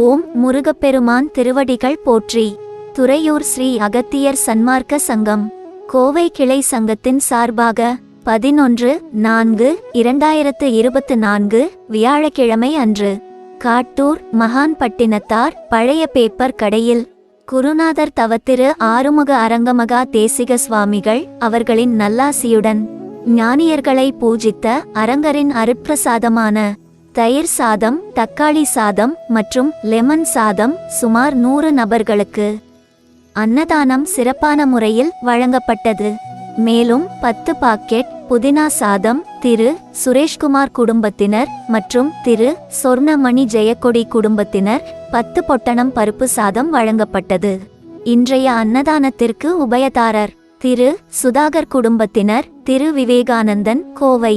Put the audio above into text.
ஓம் முருகப்பெருமான் திருவடிகள் போற்றி. துறையூர் ஸ்ரீ அகத்தியர் சன்மார்க்க சங்கம். கோவை கிளை சங்கத்தின் சார்பாக பதினொன்று நான்கு இரண்டாயிரத்து இருபத்து நான்கு வியாழக்கிழமை அன்று. காட்டூர் மகான்பட்டினத்தார் பழைய பேப்பர் கடையில். குருநாதர் தவத்திரு ஆறுமுக அரங்கமகா தேசிக சுவாமிகள் அவர்களின் நல்லாசியுடன். ஞானியர்களை பூஜித்த அரங்கரின் அருட்பிரசாதமான தயிர் சாதம் தக்காளி சாதம் மற்றும் லெமன் சாதம் சுமார் நூறு நபர்களுக்கு அன்னதானம் சிறப்பான முறையில் வழங்கப்பட்டது. மேலும் பத்து பாக்கெட் புதினா சாதம் திரு சுரேஷ்குமார் குடும்பத்தினர் மற்றும் திரு சொர்ணமணி ஜெயக்கொடி குடும்பத்தினர் பத்து பொட்டணம் பருப்பு சாதம் வழங்கப்பட்டது. இன்றைய அன்னதானத்திற்கு உபயதாரர் திரு சுதாகர் குடும்பத்தினர் திரு விவேகானந்தன் கோவை.